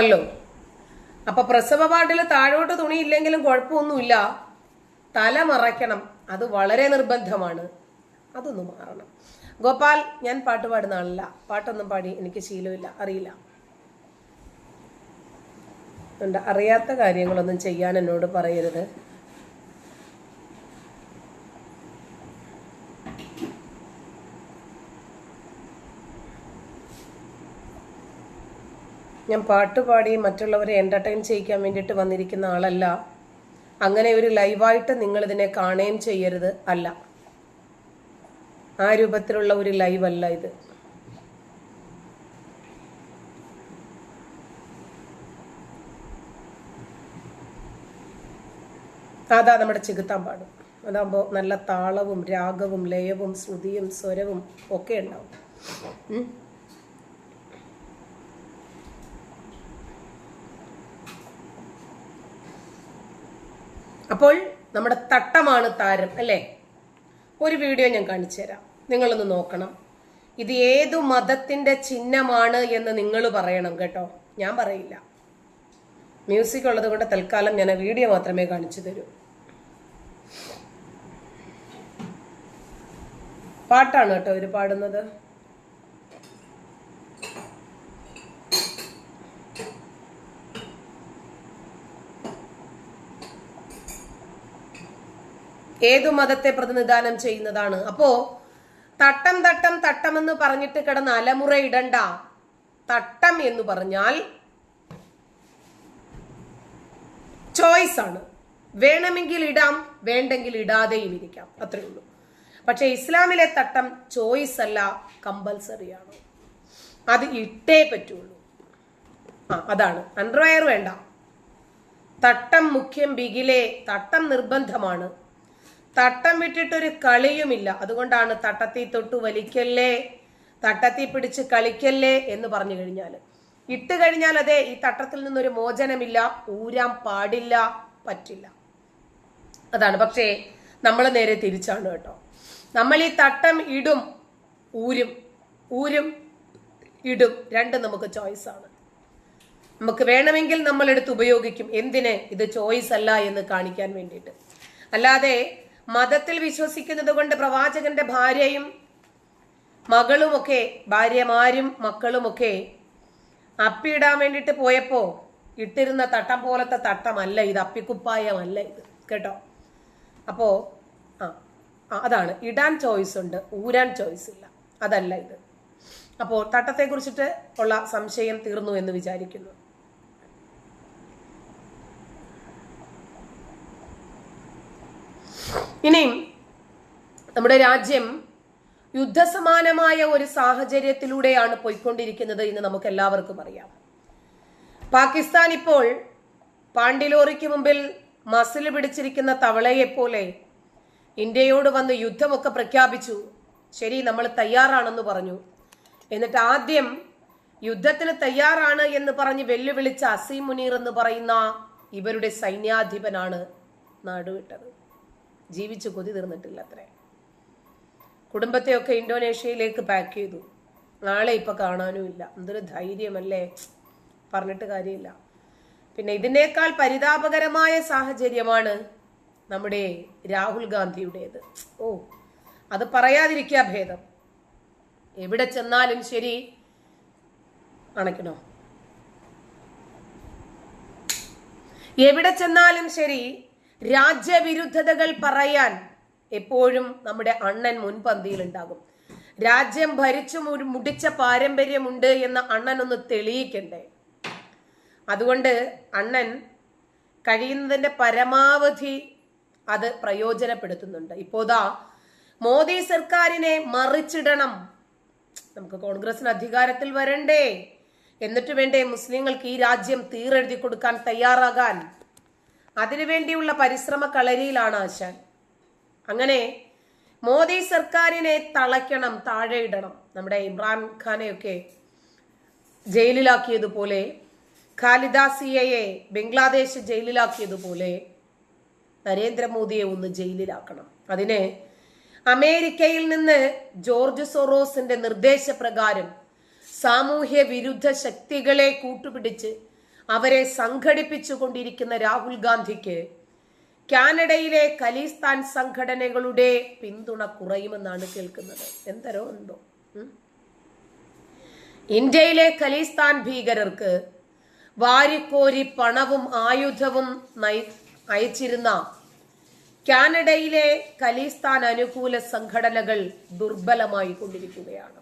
അല്ലോ അപ്പൊ പ്രസവ വാർഡിൽ താഴോട്ട് തുണി ഇല്ലെങ്കിലും കുഴപ്പമൊന്നുമില്ല. തല മറയ്ക്കണം. അത് വളരെ നിർബന്ധമാണ്. അതൊന്ന് മാറണം. ഗോപാൽ ഞാൻ പാട്ട് പാടുന്ന ആളല്ല. പാട്ടൊന്നും പാടി എനിക്ക് ശീലമില്ല. അറിയില്ല. അറിയാത്ത കാര്യങ്ങളൊന്നും ചെയ്യാൻ എന്നോട് പറയരുത്. ഞാൻ പാട്ട് പാടി മറ്റുള്ളവരെ എന്റർടൈൻ ചെയ്യിക്കാൻ വേണ്ടിയിട്ട് വന്നിരിക്കുന്ന ആളല്ല. അങ്ങനെ ഒരു ലൈവായിട്ട് നിങ്ങൾ ഇതിനെ കാണുകയും ചെയ്യരുത് അല്ല. ആ രൂപത്തിലുള്ള ഒരു ലൈവ് അല്ല ഇത്. അതാ നമ്മുടെ ചികുത്താൻ പാടും. അതാകുമ്പോൾ നല്ല താളവും രാഗവും ലയവും ശ്രുതിയും സ്വരവും ഒക്കെ ഉണ്ടാവും. അപ്പോൾ നമ്മുടെ തട്ടമാണ് താരം അല്ലേ? ഒരു വീഡിയോ ഞാൻ കാണിച്ചു തരാം. നിങ്ങളൊന്ന് നോക്കണം. ഇത് ഏതു മതത്തിന്റെ ചിഹ്നമാണ് എന്ന് നിങ്ങൾ പറയണം കേട്ടോ. ഞാൻ പറയില്ല. മ്യൂസിക് ഉള്ളത് കൊണ്ട് തൽക്കാലം ഞാൻ വീഡിയോ മാത്രമേ കാണിച്ചു തരൂ. പാട്ടാണ് കേട്ടോ ഇവർ പാടുന്നത്. ഏതു മതത്തെ പ്രതിനിധാനം ചെയ്യുന്നതാണ്. അപ്പോ തട്ടം തട്ടം എന്ന് പറഞ്ഞിട്ട് കിടന്ന് അലമുറ ഇടണ്ട. തട്ടം എന്ന് പറഞ്ഞാൽ ചോയ്സ് ആണ്. വേണമെങ്കിൽ ഇടാം വേണ്ടെങ്കിൽ ഇടാതെയും ഇരിക്കാം. അത്രേ ഉള്ളൂ. പക്ഷെ ഇസ്ലാമിലെ തട്ടം ചോയ്സ് അല്ല കമ്പൽസറി ആണ്. അത് ഇട്ടേ പറ്റുള്ളൂ. ആ അതാണ്. അണ്ടർവയർ വേണ്ട. തട്ടം മുഖ്യം ബിഗിലെ തട്ടം നിർബന്ധമാണ്. തട്ടം വിട്ടിട്ടൊരു കളിയുമില്ല. അതുകൊണ്ടാണ് തട്ടത്തി തൊട്ട് വലിക്കല്ലേ തട്ടത്തി പിടിച്ച് കളിക്കല്ലേ എന്ന് പറഞ്ഞു കഴിഞ്ഞാൽ ഇട്ട് കഴിഞ്ഞാൽ അതെ ഈ തട്ടത്തിൽ നിന്നൊരു മോചനമില്ല ഊരാൻ പാടില്ല പറ്റില്ല. അതാണ്. പക്ഷേ നമ്മൾ നേരെ തിരിച്ചാണ് കേട്ടോ. നമ്മൾ ഈ തട്ടം ഇടും ഊരും ഊരും ഇടും. രണ്ടും നമുക്ക് ചോയ്സ് ആണ്. നമുക്ക് വേണമെങ്കിൽ നമ്മൾ എടുത്ത് ഉപയോഗിക്കും. എന്തിന്? ഇത് ചോയ്സ് അല്ല എന്ന് കാണിക്കാൻ വേണ്ടിയിട്ട്. അല്ലാതെ മതത്തിൽ വിശ്വസിക്കുന്നത് കൊണ്ട് പ്രവാചകന്റെ ഭാര്യയും മകളുമൊക്കെ ഭാര്യമാരും മക്കളുമൊക്കെ അപ്പിയിടാൻ വേണ്ടിയിട്ട് പോയപ്പോ ഇട്ടിരുന്ന തട്ടം പോലത്തെ തട്ടമല്ല ഇത് അപ്പിക്കുപ്പായമല്ല ഇത് കേട്ടോ? അപ്പോ ആ അതാണ്. ഇടാൻ ചോയ്സ് ഉണ്ട് ഊരാൻ ചോയ്സ് ഇല്ല. അതല്ല ഇത്. അപ്പോൾ തട്ടത്തെ കുറിച്ചിട്ട് ഉള്ള സംശയം തീർന്നു എന്ന് വിചാരിക്കുന്നു. ഇനിയും നമ്മുടെ രാജ്യം യുദ്ധസമാനമായ ഒരു സാഹചര്യത്തിലൂടെയാണ് പോയിക്കൊണ്ടിരിക്കുന്നത് എന്ന് നമുക്ക് എല്ലാവർക്കും അറിയാം. പാകിസ്ഥാൻ ഇപ്പോൾ പാണ്ടിലോറിക്ക് മുമ്പിൽ മസിൽ പിടിച്ചിരിക്കുന്ന തവളയെപ്പോലെ ഇന്ത്യയോട് വന്ന് യുദ്ധമൊക്കെ പ്രഖ്യാപിച്ചു. ശരി നമ്മൾ തയ്യാറാണെന്ന് പറഞ്ഞു. എന്നിട്ട് ആദ്യം യുദ്ധത്തിന് തയ്യാറാണ് എന്ന് പറഞ്ഞ് വെല്ലുവിളിച്ച അസീം മുനീർ എന്ന് പറയുന്ന ഇവരുടെ സൈന്യാധിപനാണ് നാടുവിട്ടത്. ജീവിച്ചു കൊതി തീർന്നിട്ടില്ല അത്രേ. കുടുംബത്തെയൊക്കെ ഇന്തോനേഷ്യയിലേക്ക് പാക്ക് ചെയ്തു. നാളെ ഇപ്പൊ കാണാനും ഇല്ല. എന്തൊരു ധൈര്യമല്ലേ? പറഞ്ഞിട്ട് കാര്യമില്ല. പിന്നെ ഇതിനേക്കാൾ പരിതാപകരമായ സാഹചര്യമാണ് നമ്മുടെ രാഹുൽ ഗാന്ധിയുടേത്. ഓ അത് പറയാതിരിക്കുക ഭേദം. എവിടെ ചെന്നാലും ശരി. അണയ്ക്കണോ? എവിടെ ചെന്നാലും ശരി. രാജ്യവിരുദ്ധതകൾ പറയാൻ എപ്പോഴും നമ്മുടെ അണ്ണൻ മുൻപന്തിയിൽ ഉണ്ടാകും രാജ്യം ഭരിച്ചു മുടിച്ച പാരമ്പര്യമുണ്ട് എന്ന് അണ്ണൻ ഒന്ന് തെളിയിക്കണ്ടേ? അതുകൊണ്ട് അണ്ണൻ കഴിയുന്നതിന്റെ പരമാവധി അത് പ്രയോജനപ്പെടുത്തുന്നുണ്ട്. ഇപ്പോതാ മോദി സർക്കാരിനെ മറിച്ചിടണം. നമുക്ക് കോൺഗ്രസിന് അധികാരത്തിൽ വരണ്ടേ? എന്നിട്ട് വേണ്ടേ മുസ്ലിങ്ങൾക്ക് ഈ രാജ്യം തീരെഴുതി കൊടുക്കാൻ തയ്യാറാകാൻ? അതിനുവേണ്ടിയുള്ള പരിശ്രമ കളരിയിലാണ് ആശാൻ. അങ്ങനെ മോദി സർക്കാരിനെ തളയ്ക്കണം താഴെയിടണം നമ്മുടെ ഇമ്രാൻ ഖാനെയൊക്കെ ജയിലിലാക്കിയതുപോലെ ഖാലിദാസിയയെ ബംഗ്ലാദേശ് ജയിലിലാക്കിയതുപോലെ നരേന്ദ്രമോദിയെ ഒന്ന് ജയിലിലാക്കണം. അതിന് അമേരിക്കയിൽ നിന്ന് ജോർജ് സൊറോസിന്റെ നിർദ്ദേശപ്രകാരം സാമൂഹ്യ വിരുദ്ധ ശക്തികളെ കൂട്ടുപിടിച്ച് അവരെ സംഘടിപ്പിച്ചുകൊണ്ടിരിക്കുന്ന രാഹുൽ ഗാന്ധിക്ക് കാനഡയിലെ ഖലീസ്ഥാൻ സംഘടനകളുടെ പിന്തുണ കുറയുമെന്നാണ് കേൾക്കുന്നത്. എന്തരോ ഉണ്ടോ ഇന്ത്യയിലെ ഖലീസ്ഥാൻ ഭീകരർക്ക് വാരിക്കോരി പണവും ആയുധവും അയച്ചിരുന്ന കാനഡയിലെ ഖലീസ്ഥാൻ അനുകൂല സംഘടനകൾ ദുർബലമായി കൊണ്ടിരിക്കുകയാണ്.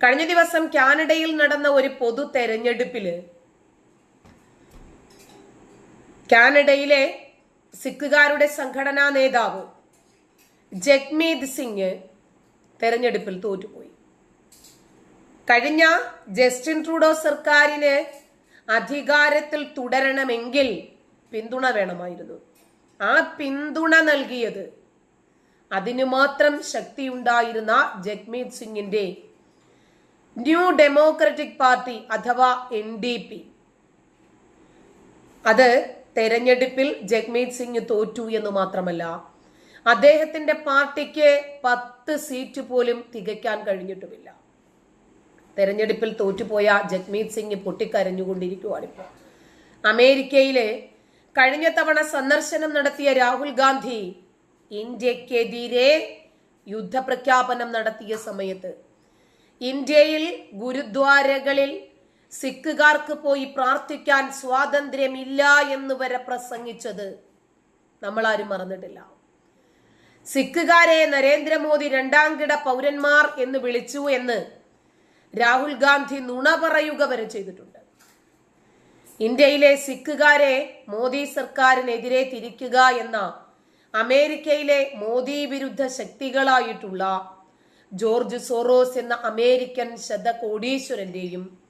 കഴിഞ്ഞ ദിവസം കാനഡയിൽ നടന്ന ഒരു പൊതു തെരഞ്ഞെടുപ്പിൽ കാനഡയിലെ സിഖുകാരുടെ സംഘടനാ നേതാവ് ജഗ്മീത് സിംഗ് തെരഞ്ഞെടുപ്പിൽ തോറ്റുപോയി. കഴിഞ്ഞ ജസ്റ്റിൻ ട്രൂഡോ സർക്കാരിന് അധികാരത്തിൽ തുടരണമെങ്കിൽ പിന്തുണ വേണമായിരുന്നു. ആ പിന്തുണ നൽകിയത് അതിനു മാത്രം ശക്തിയുണ്ടായിരുന്ന ജഗ്മീത് സിംഗിന്റെ ന്യൂ ഡെമോക്രറ്റിക് പാർട്ടി അഥവാ എൻ ഡി പി. അത് തെരഞ്ഞെടുപ്പിൽ ജഗ്മീത് സിംഗ് തോറ്റു എന്ന് മാത്രമല്ല അദ്ദേഹത്തിന്റെ പാർട്ടിക്ക് പത്ത് സീറ്റ് പോലും തികയ്ക്കാൻ കഴിഞ്ഞിട്ടുമില്ല. തെരഞ്ഞെടുപ്പിൽ തോറ്റുപോയ ജഗ്മീത് സിംഗ് പൊട്ടിക്കരഞ്ഞുകൊണ്ടിരിക്കുവാണിപ്പോൾ. അമേരിക്കയിലെ കഴിഞ്ഞ തവണ സന്ദർശനം നടത്തിയ രാഹുൽ ഗാന്ധി ഇന്ത്യക്കെതിരെ യുദ്ധപ്രഖ്യാപനം നടത്തിയ സമയത്ത് ഇന്ത്യയിൽ ഗുരുദ്വാരകളിൽ സിഖുകാർക്ക് പോയി പ്രാർത്ഥിക്കാൻ സ്വാതന്ത്ര്യമില്ല എന്ന് വരെ പ്രസംഗിച്ചത് നമ്മൾ ആരും മറന്നിട്ടില്ല. സിഖുകാരെ നരേന്ദ്രമോദി രണ്ടാം കിട പൗരന്മാർ എന്ന് വിളിച്ചു എന്ന് രാഹുൽ ഗാന്ധി നുണ പറയുക വരെ ചെയ്തിട്ടുണ്ട്. ഇന്ത്യയിലെ സിഖുകാരെ മോദി സർക്കാരിനെതിരെ തിരിക്കുക എന്ന അമേരിക്കയിലെ മോദി വിരുദ്ധ ശക്തികളായിട്ടുള്ള ജോർജ് സോറോസ് എന്ന അമേരിക്കൻ ശതകോടീശ്വരന്റെയും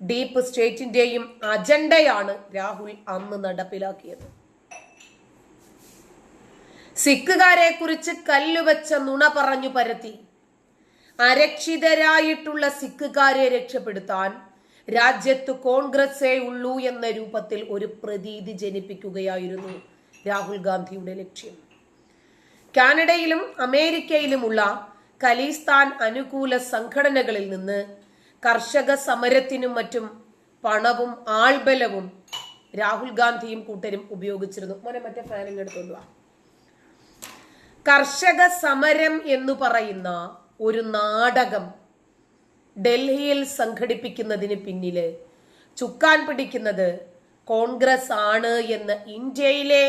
ഡീപ്പ് സ്റ്റേറ്റിന്റെയും അജണ്ടയാണ് രാഹുൽ അന്ന് നടപ്പിലാക്കിയത്. സിഖുകാരെ കുറിച്ച് കല്ലുവച്ച നുണ പറഞ്ഞു പരത്തി. അരക്ഷിതരായിട്ടുള്ള സിഖുകാരെ രക്ഷപ്പെടുത്താൻ രാജ്യത്ത് കോൺഗ്രസേ ഉള്ളൂ എന്ന രൂപത്തിൽ ഒരു പ്രതീതി ജനിപ്പിക്കുകയായിരുന്നു രാഹുൽ ഗാന്ധിയുടെ ലക്ഷ്യം. കാനഡയിലും അമേരിക്കയിലുമുള്ള ഖലീസ്ഥാൻ അനുകൂല സംഘടനകളിൽ നിന്ന് കർഷക സമരത്തിനും മറ്റും പണവും ആൾബലവും രാഹുൽ ഗാന്ധിയും കൂട്ടരും ഉപയോഗിച്ചിരുന്നു. മോനെ മറ്റേ ഫാനിങ് എടുത്തോണ്ട് വാ. കർഷക സമരം എന്ന് പറയുന്ന ഒരു നാടകം ഡൽഹിയിൽ സംഘടിപ്പിക്കുന്നതിന് പിന്നിൽ ചുക്കാൻ പിടിക്കുന്നത് കോൺഗ്രസ് ആണ് എന്ന് ഇന്ത്യയിലെ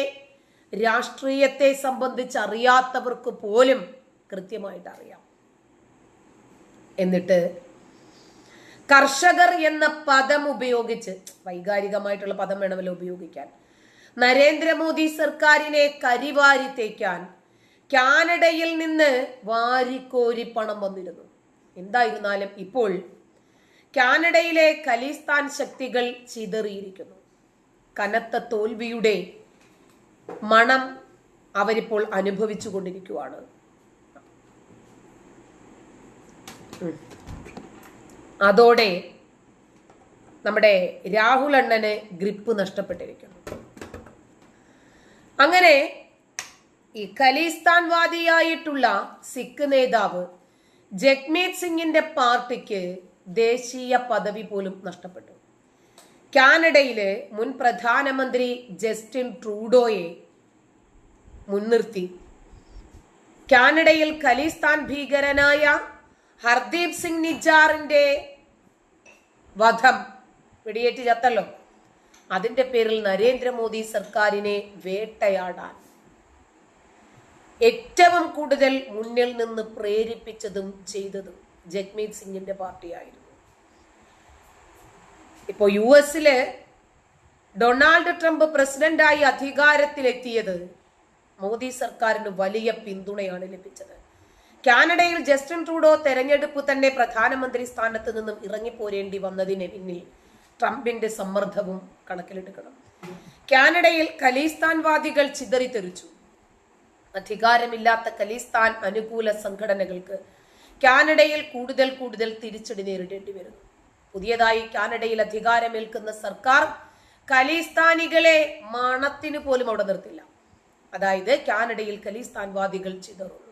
രാഷ്ട്രീയത്തെ സംബന്ധിച്ച് അറിയാത്തവർക്ക് പോലും കൃത്യമായിട്ട് അറിയാം. എന്നിട്ട് കർഷകർ എന്ന പദം ഉപയോഗിച്ച് വൈകാരികമായിട്ടുള്ള പദം വേണമല്ലോ ഉപയോഗിക്കാൻ. നരേന്ദ്രമോദി സർക്കാരിനെ കരിവാരി തേക്കാൻ കാനഡയിൽ നിന്ന് വാരിക്കോരി പണം വന്നിരുന്നു. എന്തായിരുന്നാലും ഇപ്പോൾ കാനഡയിലെ ഖലിസ്ഥാൻ ശക്തികൾ ചിതറിയിരിക്കുന്നു. കനത്ത തോൽവിയുടെ മണം അവരിപ്പോൾ അനുഭവിച്ചു കൊണ്ടിരിക്കുവാണ്. അതോടെ നമ്മുടെ രാഹുൽ അണ്ണന് ഗ്രിപ്പ് നഷ്ടപ്പെട്ടിരിക്കുന്നു. അങ്ങനെ ഈ ഖലിസ്ഥാൻവാദിയായിട്ടുള്ള സിഖ് നേതാവ് ജഗ്മീത് സിംഗിന്റെ പാർട്ടിക്ക് ദേശീയ പദവി പോലും നഷ്ടപ്പെട്ടു. കാനഡയിലെ മുൻ പ്രധാനമന്ത്രി ജസ്റ്റിൻ ട്രൂഡോയെ മുൻനിർത്തി. കാനഡയിൽ ഖലിസ്ഥാൻ ഭീകരനായ ഹർദീപ് സിംഗ് നിജാറിന്റെ വധം. വെടിയേറ്റ് ചത്തല്ലോ. അതിന്റെ പേരിൽ നരേന്ദ്രമോദി സർക്കാരിനെ വേട്ടയാടാൻ. ഏറ്റവും കൂടുതൽ മുന്നിൽ നിന്ന് പ്രേരിപ്പിച്ചതും ചെയ്തതും ജഗ്മീത് സിംഗിന്റെ പാർട്ടിയായിരുന്നു. ഇപ്പോ യു എസിൽ ഡൊണാൾഡ് ട്രംപ് പ്രസിഡന്റായി അധികാരത്തിലെത്തിയത് മോദി സർക്കാരിന് വലിയ പിന്തുണയാണ് ലഭിച്ചത്. കാനഡയിൽ ജസ്റ്റിൻ ട്രൂഡോ തെരഞ്ഞെടുപ്പ് തന്നെ പ്രധാനമന്ത്രി സ്ഥാനത്ത് നിന്നും ഇറങ്ങിപ്പോരേണ്ടി വന്നതിന് പിന്നിൽ ട്രംപിന്റെ സമ്മർദ്ദവും കണക്കിലെടുക്കണം. കാനഡയിൽ ഖലീസ്ഥാൻവാദികൾ ചിതറിത്തെറിച്ചു. അധികാരമില്ലാത്ത ഖലീസ്ഥാൻ അനുകൂല സംഘടനകൾക്ക് കാനഡയിൽ കൂടുതൽ കൂടുതൽ തിരിച്ചടി നേരിടേണ്ടി വരുന്നു. പുതിയതായി കാനഡയിൽ അധികാരമേൽക്കുന്ന സർക്കാർ ഖലീസ്ഥാനികളെ മണത്തിന് പോലും അവിടെ നിർത്തില്ല. അതായത് കാനഡയിൽ ഖലീസ്ഥാൻവാദികൾ ചിതറുന്നു.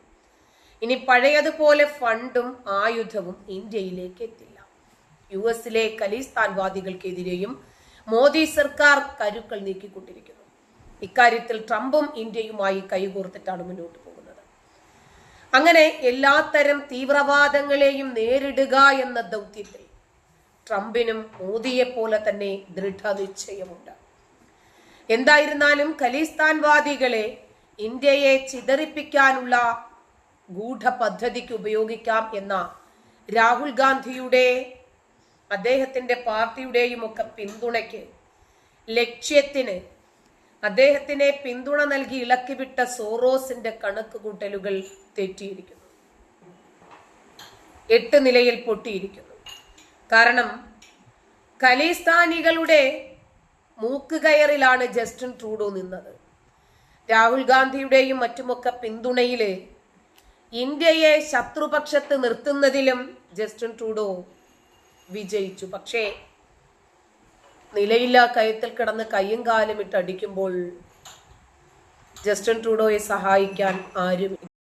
ഇനി പഴയതുപോലെ ഫണ്ടും ആയുധവും ഇന്ത്യയിലേക്ക് എത്തില്ല. യു എസിലെ ഖലിസ്ഥാൻവാദികൾക്കെതിരെയും മോദി സർക്കാർ കരുക്കൾ നീക്കിക്കൊണ്ടിരിക്കുന്നു. ഇക്കാര്യത്തിൽ ട്രംപും ഇന്ത്യയുമായി കൈകോർത്തിട്ടാണ് മുന്നോട്ട് പോകുന്നത്. അങ്ങനെ എല്ലാത്തരം തീവ്രവാദങ്ങളെയും നേരിടുക എന്ന ദൗത്യത്തിൽ ട്രംപിനും മോദിയെ പോലെ തന്നെ ദൃഢനിശ്ചയമുണ്ട്. എന്തായിരുന്നാലും ഖലിസ്ഥാൻവാദികളെ ഇന്ത്യയെ ചിതറിപ്പിക്കാനുള്ള ഗൂഢപദ്ധതിക്ക് ഉപയോഗിക്കാം എന്ന രാഹുൽ ഗാന്ധിയുടെ അദ്ദേഹത്തിന്റെ പാർട്ടിയുടെയും ഒക്കെ പിന്തുണയ്ക്ക് ലക്ഷ്യത്തിന് അദ്ദേഹത്തിനെ പിന്തുണ നൽകി ഇളക്കിവിട്ട സോറോസിന്റെ കണക്ക് കൂട്ടലുകൾ തെറ്റിയിരിക്കുന്നു. എട്ട് നിലയിൽ പൊട്ടിയിരിക്കുന്നു. കാരണം ഖലിസ്ഥാനികളുടെ മൂക്കുകയറിലാണ് ജസ്റ്റിൻ ട്രൂഡോ നിന്നത്. രാഹുൽ ഗാന്ധിയുടെയും മറ്റുമൊക്കെ പിന്തുണയിൽ ഇന്ത്യയെ ശത്രുപക്ഷത്ത് നിർത്തുന്നതിലും ജസ്റ്റിൻ ട്രൂഡോ വിജയിച്ചു. പക്ഷേ നിലയില്ലാ കയത്തിൽ കിടന്ന് കയ്യും കാലും ഇട്ടടിക്കുമ്പോൾ ജസ്റ്റിൻ ട്രൂഡോയെ സഹായിക്കാൻ ആരും